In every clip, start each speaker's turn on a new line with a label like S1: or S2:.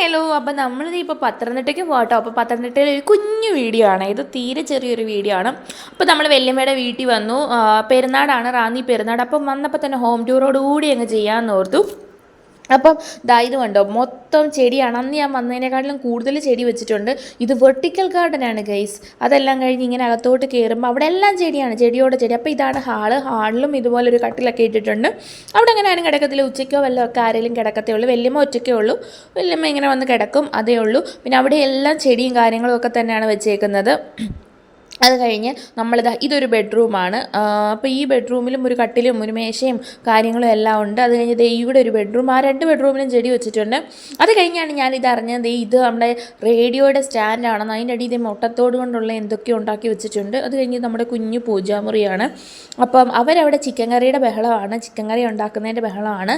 S1: Hello അപ്പോൾ നമ്മളിത് ഇപ്പോൾ പത്തനംതിട്ടയ്ക്ക് പോകട്ടോ അപ്പോൾ പത്തനംതിട്ടയിൽ ഒരു കുഞ്ഞു വീഡിയോ ആണ്. ഇത് തീരെ ചെറിയൊരു വീഡിയോ ആണ്. അപ്പോൾ നമ്മൾ വല്യമ്മയുടെ വീട്ടിൽ വന്നു. പെരുന്നാടാണ് റാന്നി പെരുന്നാട് അപ്പം വന്നപ്പോൾ തന്നെ ഹോം ടൂറോടുകൂടി അങ്ങ് ചെയ്യാമെന്ന് ഓർത്തു. അപ്പം ദാ ഇത് കണ്ടോ മൊത്തം ചെടിയാണ് അന്ന് ഞാൻ വന്നതിനെക്കാട്ടിലും കൂടുതൽ ചെടി വെച്ചിട്ടുണ്ട്. ഇത് വെർട്ടിക്കൽ ഗാർഡൻ ആണ് ഗൈസ്. അതെല്ലാം കഴിഞ്ഞ് ഇങ്ങനെ അകത്തോട്ട് കയറുമ്പോൾ അവിടെ എല്ലാം ചെടിയാണ് ചെടിയോടെ ചെടി. അപ്പോൾ ഇതാണ് ഹാൾ. ഹാളിലും ഇതുപോലെ ഒരു കട്ടിലൊക്കെ ഇട്ടിട്ടുണ്ട്. അവിടെ അങ്ങനെ ആരും കിടക്കത്തില്ല. ഉച്ചയ്ക്കോ വല്ലതും ഒക്കെ ആരെങ്കിലും കിടക്കത്തേ ഉള്ളൂ. വലിയമ്മ ഒറ്റയ്ക്കേ ഉള്ളൂ. വലിയമ്മ ഇങ്ങനെ വന്ന് കിടക്കും അതേ ഉള്ളൂ. പിന്നെ അവിടെ എല്ലാം ചെടിയും കാര്യങ്ങളും ഒക്കെ തന്നെയാണ് വെച്ചേക്കുന്നത്. അത് കഴിഞ്ഞ് നമ്മളിത് ഇതൊരു ബെഡ്റൂമാണ്. അപ്പോൾ ഈ ബെഡ്റൂമിലും ഒരു കട്ടിലും ഒരു മേശയും കാര്യങ്ങളും എല്ലാം ഉണ്ട്. അത് കഴിഞ്ഞ് ദേ ഇവിടെ ഒരു ബെഡ്റൂം. ആ രണ്ട് ബെഡ്റൂമിലും ചെടി വെച്ചിട്ടുണ്ട്. അത് കഴിഞ്ഞാണ് ഞാൻ ഇത് അറിഞ്ഞത് ഇത് നമ്മുടെ റേഡിയോയുടെ സ്റ്റാൻഡാണെന്ന് അതിന്റെ അടിയിൽ ഇതേ മുട്ടത്തോട് കൊണ്ടുള്ള എന്തൊക്കെയോ ഉണ്ടാക്കി വെച്ചിട്ടുണ്ട്. അത് കഴിഞ്ഞ് നമ്മുടെ കുഞ്ഞു പൂജാമുറിയാണ്. അപ്പം അവരവിടെ ചിക്കൻ കറിയുടെ ബഹളമാണ്. ചിക്കൻ കറി ഉണ്ടാക്കുന്നതിന്റെ ബഹളമാണ്.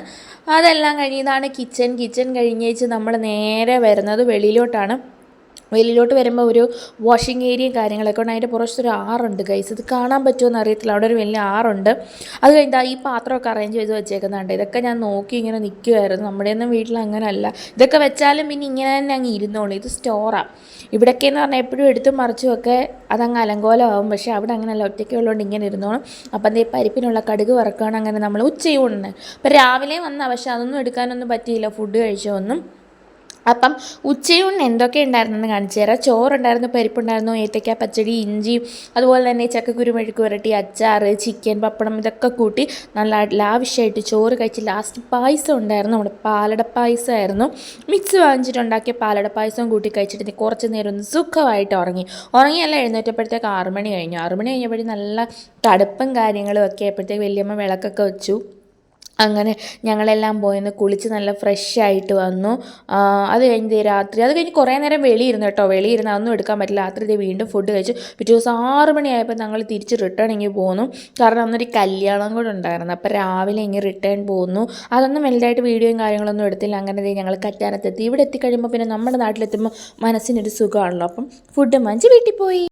S1: അതെല്ലാം കഴിഞ്ഞ് ഇതാണ് കിച്ചൺ. കിച്ചൺ കഴിഞ്ഞേച്ച് നമ്മൾ നേരെ വരുന്നത് വെളിയിലോട്ടാണ്. വെളിയിലോട്ട് വരുമ്പോൾ ഒരു വാഷിംഗ് ഏരിയയും കാര്യങ്ങളൊക്കെ ഉണ്ട്. അതിന്റെ പുറത്തൊരു ആറുണ്ട് ഗൈസ് ഇത് കാണാൻ പറ്റുമോ അറിയത്തില്ല. അവിടെ ഒരു വലിയ ആറുണ്ട്. അത് കഴിഞ്ഞാൽ ഈ പാത്രമൊക്കെ അറേഞ്ച് ചെയ്ത് വെച്ചേക്കുന്നുണ്ട് ഇതൊക്കെ ഞാൻ നോക്കി ഇങ്ങനെ നിൽക്കുമായിരുന്നു നമ്മുടെയൊന്നും വീട്ടിൽ അങ്ങനെയല്ല ഇതൊക്കെ വെച്ചാലും പിന്നെ ഇങ്ങനെ തന്നെ അങ്ങ് ഇരുന്നോളൂ. ഇത് സ്റ്റോറാണ് ഇവിടെയൊക്കെ എന്ന് പറഞ്ഞാൽ എപ്പോഴും എടുത്തും മറിച്ചുമൊക്കെ അതങ്ങ് അലങ്കോലമാവും. പക്ഷേ അവിടെ അങ്ങനെയല്ല ഒറ്റയ്ക്ക് ഉള്ളതുകൊണ്ട് ഇങ്ങനെ ഇരുന്നോളും. അപ്പം ദേ പരിപ്പിനുള്ള കടുക് വറക്കുകയാണ് അങ്ങനെ നമ്മൾ ഉച്ചയൂണിന്. അപ്പം രാവിലെ വന്നാൽ പക്ഷേ അതൊന്നും എടുക്കാനൊന്നും പറ്റിയില്ല. ഫുഡ് കഴിച്ചോ ഒന്നും. അപ്പം ഉച്ചയൂണിന് എന്തൊക്കെ ഉണ്ടായിരുന്നെന്ന് കാണിച്ചു തരാം. ചോറുണ്ടായിരുന്നു പരിപ്പുണ്ടായിരുന്നു ഏത്തയ്ക്ക പച്ചടി ഇഞ്ചി അതുപോലെ തന്നെ ചക്കക്കുരു മെഴുക്ക് പുരട്ടി അച്ചാർ ചിക്കൻ പപ്പടം ഇതൊക്കെ കൂട്ടി നല്ല ലാവിഷായിട്ട് ചോറ് കഴിച്ച് ലാസ്റ്റ് പായസം ഉണ്ടായിരുന്നു. നമ്മുടെ പാലട പായസമായിരുന്നു. മിക്സ് വാങ്ങിച്ചിട്ടുണ്ടാക്കിയ പാലട പായസം കൂട്ടി കഴിച്ചിട്ട് കുറച്ച് നേരം ഒന്ന് സുഖമായിട്ട് ഉറങ്ങി. ഉറങ്ങിയല്ല എഴുന്നേറ്റപ്പോഴത്തേക്ക് ആറുമണി കഴിഞ്ഞു. ആറുമണി കഴിഞ്ഞപ്പോഴും നല്ല തടുപ്പും കാര്യങ്ങളും ഒക്കെ ആയപ്പോഴത്തേക്ക് വലിയമ്മ വിളക്കൊക്കെ വെച്ചു. അങ്ങനെ ഞങ്ങളെല്ലാം പോയിന്ന് കുളിച്ച് നല്ല ഫ്രഷ് ആയിട്ട് വന്നു അത് കഴിഞ്ഞ് രാത്രി അത് കഴിഞ്ഞ് കുറേ നേരം വെളിയിരുന്ന് കേട്ടോ. വെളിയിരുന്ന് അതൊന്നും എടുക്കാൻ പറ്റില്ല. രാത്രി ദേ വീണ്ടും ഫുഡ് കഴിച്ചു. പിറ്റേ ദിവസം ആറ് മണിയായപ്പോൾ ഞങ്ങൾ തിരിച്ച് റിട്ടേൺ ഇങ്ങനെ പോന്നു. കാരണം അന്നൊരു കല്യാണം കൂടെ ഉണ്ടായിരുന്നു. അപ്പോൾ രാവിലെ ഇങ്ങനെ റിട്ടേൺ പോന്നു. അതൊന്നും വലുതായിട്ട് വീഡിയോയും കാര്യങ്ങളൊന്നും എടുത്തില്ല. അങ്ങനെ ഞങ്ങൾ കറ്റാനത്തെത്തി ഇവിടെ എത്തിക്കഴിയുമ്പോൾ പിന്നെ നമ്മുടെ നാട്ടിലെത്തുമ്പോൾ മനസ്സിനൊരു സുഖമാണല്ലോ. അപ്പം ഫുഡ് മഞ്ച് വീട്ടിൽ പോയി.